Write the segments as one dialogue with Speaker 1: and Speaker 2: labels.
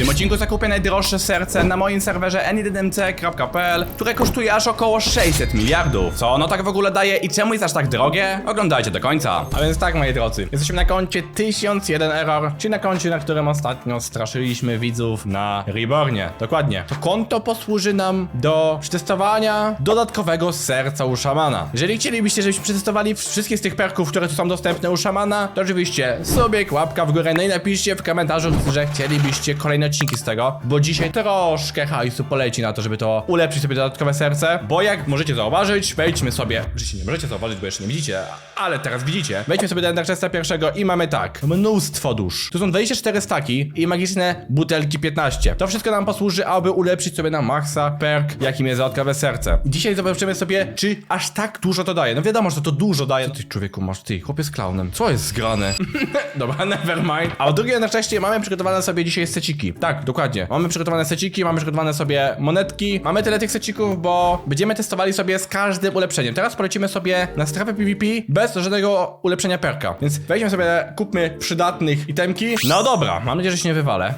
Speaker 1: tym odcinku zakupię najdroższe serce na moim serwerze n1mc.pl, które kosztuje aż około 600 miliardów. Co ono tak w ogóle daje i czemu jest aż tak drogie? Oglądajcie do końca. A więc tak, moi drodzy, jesteśmy na koncie 1001 error, czyli na koncie, na którym ostatnio straszyliśmy widzów na Rebornie. Dokładnie. To konto posłuży nam do przetestowania dodatkowego serca u szamana. Jeżeli chcielibyście, żebyśmy przetestowali wszystkie z tych perków, które tu są dostępne u szamana, to oczywiście sobie łapka w górę, no i napiszcie w komentarzu, że chcielibyście kolejne odcinki z tego, bo dzisiaj troszkę hajsu poleci na to, żeby to ulepszyć sobie dodatkowe serce, bo jak możecie zauważyć, wejdźmy sobie, oczywiście nie możecie zauważyć, bo jeszcze nie widzicie, ale teraz widzicie, wejdźmy sobie do Enderchesta pierwszego i mamy tak, mnóstwo dusz. Tu są 24 staki i magiczne butelki 15. To wszystko nam posłuży, aby ulepszyć sobie na maksa perk, jakim jest dodatkowe serce. Dzisiaj zobaczymy sobie, czy aż tak dużo to daje. No wiadomo, że to dużo daje. Co ty człowieku masz, ty, chłopie z klaunem. Co jest zgrane? Dobra, nevermind. A o drugie na szczęście mamy przygotowane sobie dzisiaj seciki. Tak, dokładnie. Mamy przygotowane seciki, mamy przygotowane sobie monetki. Mamy tyle tych secików, bo będziemy testowali sobie z każdym ulepszeniem. Teraz polecimy sobie na strefę PvP bez żadnego ulepszenia perka. Więc weźmy sobie, kupmy przydatnych itemki. No dobra, mam nadzieję, że się nie wywalę.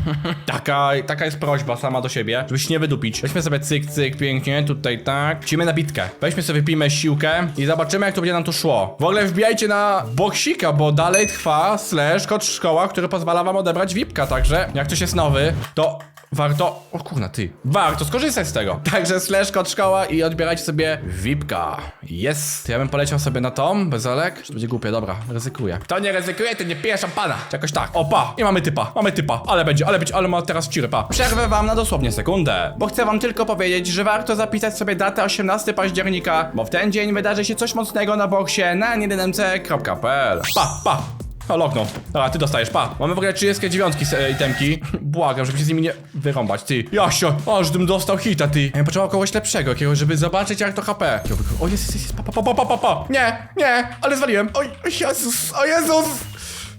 Speaker 1: taka, taka jest prośba sama do siebie, żeby się nie wydupić. Weźmy sobie cyk, cyk, pięknie, tutaj tak. Lecimy na bitkę. Weźmy sobie, wypijmy siłkę i zobaczymy, jak to będzie nam tu szło. W ogóle wbijajcie na boksika, bo dalej trwa slash kod szkoła, który pozwala wam odebrać VIPka, także jak ktoś jest nowy, to warto... O kurna, ty. Warto skorzystać z tego. Także slash kod szkoła i odbierajcie sobie VIPka. Jest. Ja bym poleciał sobie na tom, bezolek. Czy to będzie głupie, dobra, ryzykuję. Kto nie ryzykuje, to nie pije szampana. Czy Jakoś tak. Opa, i mamy typa, mamy typa. Ale będzie, ale będzie, ale ma teraz ciry. Przerwę wam na dosłownie sekundę, bo chcę wam tylko powiedzieć, że warto zapisać sobie datę 18 października, bo w ten dzień wydarzy się coś mocnego na boksie na 1mc.pl. Pa, pa. O, loknął. Dobra, ty dostajesz, pa. Mamy w ogóle 39 se- itemki. Błagam, żeby się z nimi nie wyrąbać, ty. Jasio, aż bym dostał hita, ty. Ja bym potrzebował kogoś lepszego, jakiegoś, żeby zobaczyć jak to HP. O, jest, jest, jest, pa, pa, pa, pa, pa, pa. Nie, nie, ale zwaliłem. Oj, o Jezus, o Jezus.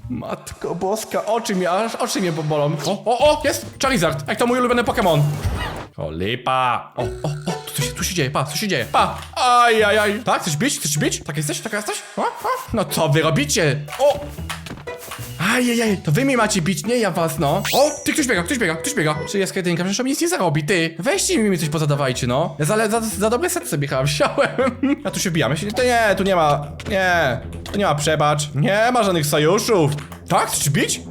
Speaker 1: Matko boska, oczy mi, aż oczy mnie bolą. O, o, o, jest! Charizard, jak to mój ulubiony Pokémon. O, lipa. O, o, o, tu się, tu się dzieje, pa, co się dzieje? Pa! Aj, aj, aj. Tak, chcesz bić? Chcesz bić? Tak jesteś? Tak jesteś? O, o. No co wy robicie? O! Ajajaj, to wy mnie macie bić, nie ja was, no. O, ty ktoś biega, ktoś biega, ktoś biega. Czy jest jedynka, przecież on nic nie zarobi, ty. Weźcie mi coś pozadawajcie, no. Ja za, za, za dobre serce biegałem, wsiałem. Ja tu się się, to nie, tu nie ma, nie. Tu nie ma przebacz, nie ma żadnych sojuszów. Tak, chcesz bić?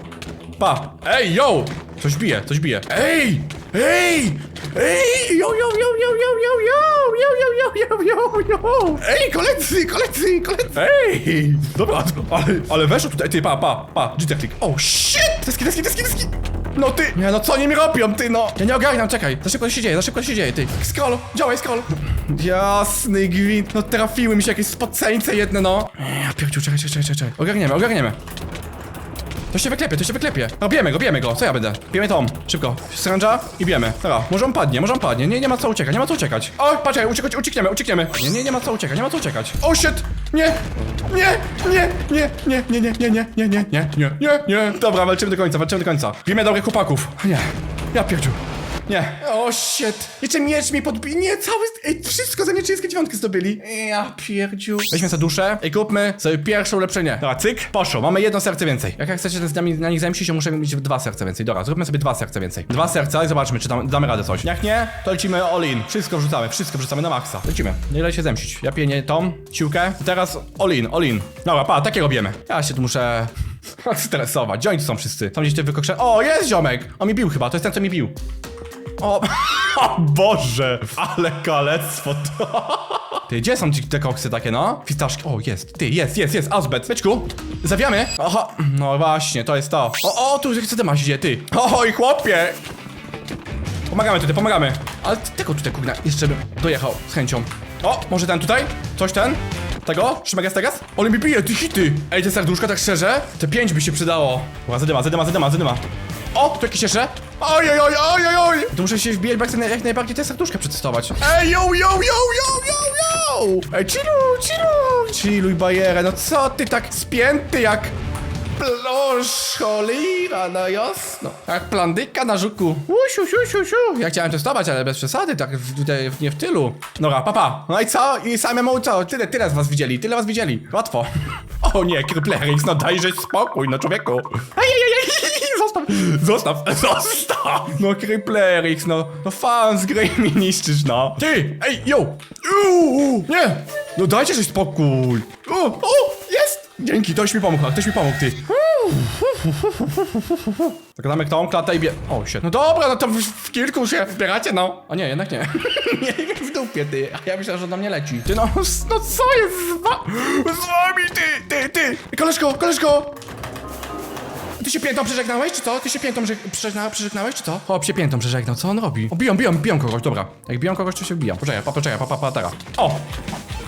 Speaker 1: Pa, ej, yo! Coś bije, coś bije. Ej! Ej! Ej! Yo, yo, yo, yo, yo, yo, yo! Yo, yo, yo, yo, yo, yo! Ej, koledzy, koledzy, koledzy! Ej! Dobra, ale, ale weszło tutaj, ty, pa, pa, pa, G click. Oh, shit! Deski, deski, deski, deski! No ty! Nie, no co oni mi robią, ty, no! Ja nie ogarniam, czekaj, za szybko się dzieje, za szybko się dzieje, ty. Scroll, działaj, scroll! Jasny gwint, no trafiły mi się jakieś spoceńce jedne, no. Ja pierdziu, czekaj, czekaj, czekaj, czekaj. Ogarniemy, ogarniemy. To się wyklepie, to się wyklepie. No bijemy go, bijemy go. Co ja będę? Bijemy Tom. Szybko. Sręcza i bijemy. Dobra, może on padnie, może on padnie. Nie, nie ma co uciekać, nie ma co uciekać. O, patrzaj, uciekać, uciekniemy, uciekniemy. Nie, nie, nie ma co uciekać, nie ma co uciekać. O, shit! Nie! Nie! Nie! Nie! Nie! Nie! Nie! Nie! Nie! Nie! Nie! Nie! Nie! Nie! Dobra, walczymy do końca, walczymy do końca. Bijemy dobrych chłopaków. Nie. Ja pierdziu. Nie. O, shit. Jeszcze miecz mi podbije. Nie, cały... Ej, wszystko za nieczyńskie dziewiątki zdobyli. Ja pierdziu. Weźmy sobie duszę i kupmy sobie pierwsze ulepszenie. Dobra, cyk, poszło. Mamy jedno serce więcej. Jak ja chcecie z nami, na nich zemścić, to muszę mieć dwa serca więcej. Dobra, zróbmy sobie dwa serca więcej. Dwa serca i zobaczmy, czy tam, damy radę coś. Jak nie, to lecimy all in. Wszystko wrzucamy, wszystko wrzucamy na maksa. Lecimy. Nie ile się zemścić. Ja pienię tą siłkę. I teraz all in, all in. Dobra, pa, takie robimy. Ja się tu muszę... stresować. Gdzie oni tu są wszyscy? Są gdzieś te wykokszone... O, jest ziomek! On mi bił chyba, to jest ten, co mi bił. O, o Boże, ale kalectwo to. Ty, gdzie są ci te koksy takie, no? Fistaszki, o, jest, ty, jest, jest, jest, Azbet, byczku, zawiamy. Aha, no właśnie, to jest to. O, o, tu co ty masz idzie, ty. Oj, chłopie. Pomagamy tutaj, pomagamy. Ale tego tutaj, kurna, jeszcze bym dojechał z chęcią. O, może ten tutaj? Coś ten? Tego? Szymegas tegas? Ale mi bije, ty hity! Ej, te serduszka tak szczerze? Te pięć by się przydało. Ła, zadyma, zadyma, zadyma, zadyma. O, tu jakieś jeszcze? Oj, oj, oj, oj, oj, oj! To muszę się wbijać, bo chcę jak najbardziej te serduszka przetestować. Ej, yo, yo, yo, yo, yo, yo! Ej, chilluj, chilluj! Chilluj, bajerę, no co ty tak spięty jak... Plosz, cholera, no jasno. Jak plandyka na żuku. Usiu, siu, siu, siu. Ja chciałem testować, ale bez przesady, tak w, tutaj w, nie w tylu. Dobra, papa. No i co? I samemu co? Tyle, tyle z was widzieli, tyle was widzieli. Łatwo. O nie, Cripplerix, no dajże spokój, no człowieku. Ej, ej, ej, ej, zostaw, zostaw, zostaw! No Cripplerix, no, no fan z gry mi niszczysz, no. Ty, ej, yo! Uuu, nie! No dajcie coś spokój! O, o! Dzięki, ktoś mi pomógł, ktoś mi pomógł, ty. Zakładamy tą klatę i bie... O, się. No dobra, no to w, w kilku się zbieracie, no. A nie, jednak nie. nie, w dupie, ty. A ja myślałem, że do mnie leci. Ty, no, no co jest z, wa- z wami, ty, ty, ty. Koleżko, koleżko. Ty się piętą przeżegnałeś, czy co? Ty się piętą przeżegna- przeżegna- przeżegnałeś, czy co? Chłop się piętą przeżegnał, co on robi? O, biją, biją, biją kogoś, dobra. Jak biją kogoś, to się wbijam. Poczekaj, pa, poczekaj, pa, pa, pa, teraz. O!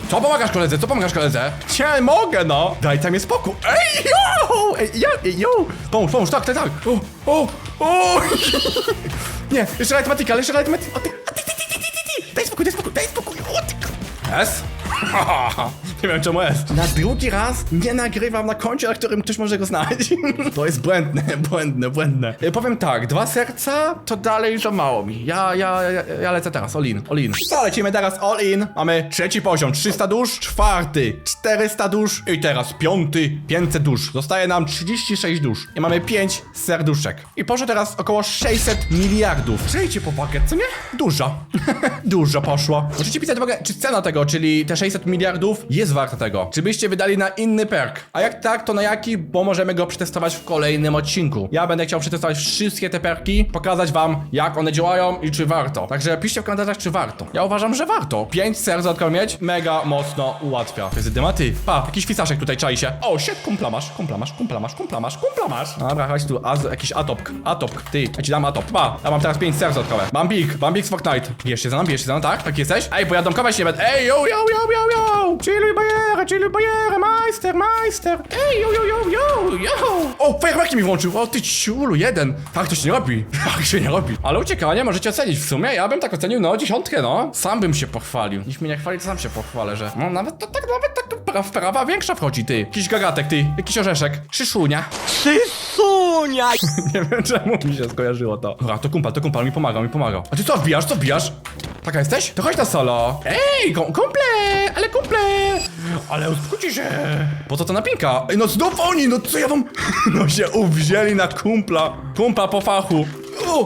Speaker 1: Co pomagasz koledze? Co pomagasz koledze? Nie mogę, no! Daj tam mi spokój. Ej, yo! Ej, ja, ej, yo! Pomóż, pomóż, tak, tak, tak. O, o, o! Nie, jeszcze arytmetyka, jeszcze arytmetyka. O, ty, a ty, ty, ty, ty, ty, ty, ty. Daj spokój, daj spokój, daj spokój. O, ty. Nie wiem czemu S. Na drugi raz nie nagrywam na koncie, na którym ktoś może go znaleźć. To jest błędne, błędne, błędne. Ja powiem tak, dwa serca to dalej za mało mi. Ja, ja, ja, ja lecę teraz, all in, all in. Co, lecimy teraz all in. Mamy trzeci poziom, 300 dusz, czwarty, 400 dusz i teraz piąty, 500 dusz. Zostaje nam 36 dusz i mamy 5 serduszek. I poszło teraz około 600 miliardów. Przejdźcie po pakiet, co nie? Dużo. Dużo poszło. Możecie pisać w ogóle, czy cena tego, czyli te 600 miliardów jest warta tego. Czy byście wydali na inny perk? A jak tak, to na jaki? Bo możemy go przetestować w kolejnym odcinku. Ja będę chciał przetestować wszystkie te perki, pokazać wam, jak one działają i czy warto. Także piszcie w komentarzach, czy warto. Ja uważam, że warto. 5 serc dodatkowo mieć, mega mocno ułatwia. To jest. Pa, jakiś fisaszek tutaj czai się. O, shit, kumpla masz, kumpla masz, kumpla masz, kumpla masz, kumpla masz. Dobra, chodź tu, jakiś atopk, atopk, ty, ja ci dam atop. Pa, ja mam teraz 5 serc dodatkowe. Bambik, Bambik z Fortnite. Bierz się za mną, bierz się za mną, tak? Tak jesteś? Ej, bo ja domkować nie będę. Ej, yo, yo, yo, yo, yo! Chilluj barierę, chilluj barierę, majster, majster! Ej, yo, yo, yo, yo, yo! O, fajerwerki mi włączył! O, ty ciulu, jeden! Tak to się nie robi. Tak się nie robi. Ale uciekanie możecie ocenić w sumie. Ja bym tak ocenił, no, dziesiątkę, no. Sam bym się pochwalił. Nikt mnie nie chwali, to sam się pochwalę, że... No, nawet to tak, nawet tak pra, prawa większa wchodzi, ty. Jakiś gagatek, ty. Jakiś orzeszek. Szyszunia.
Speaker 2: Sysunia!
Speaker 1: Nie wiem czemu mi się skojarzyło to. Dobra, to kumpel, to kumpel mi pomagał, mi pomagał. A ty co wbijasz, co wbijasz? Taka jesteś? To chodź na solo. Ej, kum kumple, ale kumple. Ale uspokójcie się. Po co to napinka? Ej, no znów oni, no co ja wam... No się uwzięli na kumpla. Kumpla po fachu. U,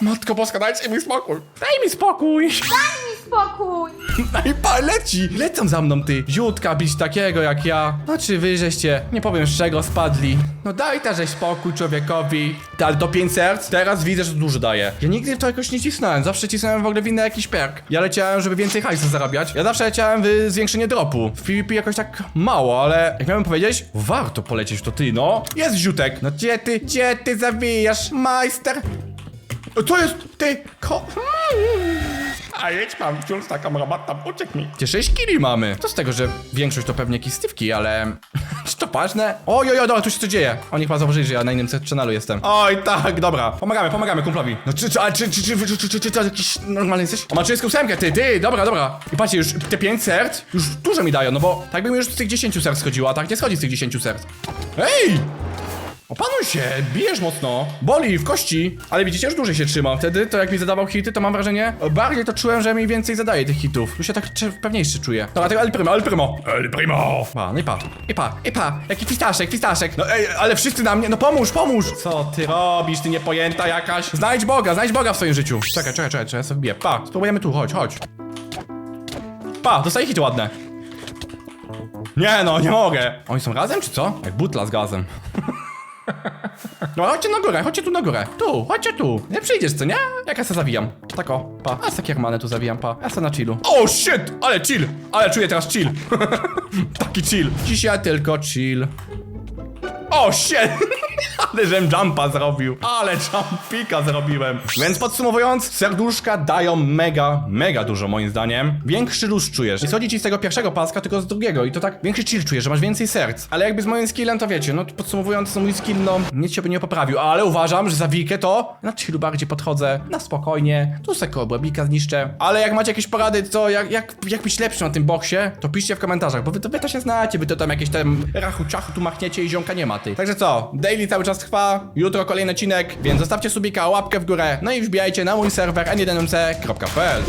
Speaker 1: matko boska, dajcie mi spokój. Daj mi spokój.
Speaker 3: Daj mi spokój!
Speaker 1: No i pa, leci! Lecą za mną, ty! Ziutka bić takiego jak ja. No czy wy żeście, nie powiem z czego, spadli. No daj żeś spokój człowiekowi. Ty, Ale to 5 serc? Teraz widzę, że dużo daje. Ja nigdy w to jakoś nie cisnąłem, zawsze cisnąłem w ogóle w inny jakiś perk. Ja leciałem, żeby więcej hajsu zarabiać. Ja zawsze leciałem w zwiększenie dropu. W PvP jakoś tak mało, ale jak miałem powiedzieć, warto polecieć to ty, no. Jest ziutek! No gdzie ty, gdzie ty zawijasz, majster? Co jest? Ty, ko... A jedź mam wciąż taką rabatę, uciekł mi. Gdzie 6 kili mamy. To z tego, że większość to pewnie jakieś stywki, ale... Czy to ważne? Oj, oj, oj, dobra, tu się co dzieje. Oni chyba zauważyli, że ja na innym channelu jestem. Oj, tak, dobra. Pomagamy, pomagamy kumplowi. No czy, czy, a, czy, czy, czy, czy, czy, czy, czy, to jakiś normalny jesteś? O, ma 30 ósemkę, ty, ty, dobra, dobra. I patrzcie, już te 5 serc już dużo mi dają, no bo tak bym już z tych 10 serc schodziła, a tak nie schodzi z tych 10 serc. Ej! Opanuj się, bijesz mocno. Boli w kości, ale widzicie, że dłużej się trzyma. Wtedy to jak mi zadawał hity, to mam wrażenie, bardziej to czułem, że mi więcej zadaje tych hitów. Tu się tak pewniejszy czuję. Dobra, tego El Primo, El Primo. El Primo. Pa, no i pa. I pa, i pa. Jaki pistaszek, pistaszek. No ej, ale wszyscy na mnie, no pomóż, pomóż. Co ty robisz, ty niepojęta jakaś? Znajdź Boga, znajdź Boga w swoim życiu. Czekaj, czekaj, czekaj, czekaj, ja sobie wbiję. Pa, spróbujemy tu, chodź, chodź. Pa, dostaję hity ładne. Nie no, nie mogę. Oni są razem, czy co? Jak butla z gazem. No chodźcie na górę, chodźcie tu na górę. Tu, chodźcie tu. Nie przyjdziesz, co nie? Jak ja se zawijam. Tak o, pa. A se kiermanę tu zawijam, pa. Ja se na chillu. O, shit! Ale chill! Ale czuję teraz chill. Taki chill. Dzisiaj tylko chill. O, shit! Ale żem jumpa zrobił. Ale jumpika zrobiłem. Więc podsumowując, serduszka dają mega, mega dużo moim zdaniem. Większy luz czujesz. Nie schodzi ci z tego pierwszego paska, tylko z drugiego. I to tak większy chill czujesz, że masz więcej serc. Ale jakby z moim skillem, to wiecie, no podsumowując, mój skill, no nic się by nie poprawił. Ale uważam, że za wikę to na chillu bardziej podchodzę. Na spokojnie. Tu se koło zniszczę. Ale jak macie jakieś porady, co, jak, jak, jak być lepszym na tym boksie, to piszcie w komentarzach, bo wy to, wy to się znacie. Wy to tam jakieś tam rachu czachu tu machniecie i ziomka nie ma ty. Także co, daily cały czas trwa, jutro kolejny odcinek, więc zostawcie subika, łapkę w górę, no i wbijajcie na mój serwer n1mc.pl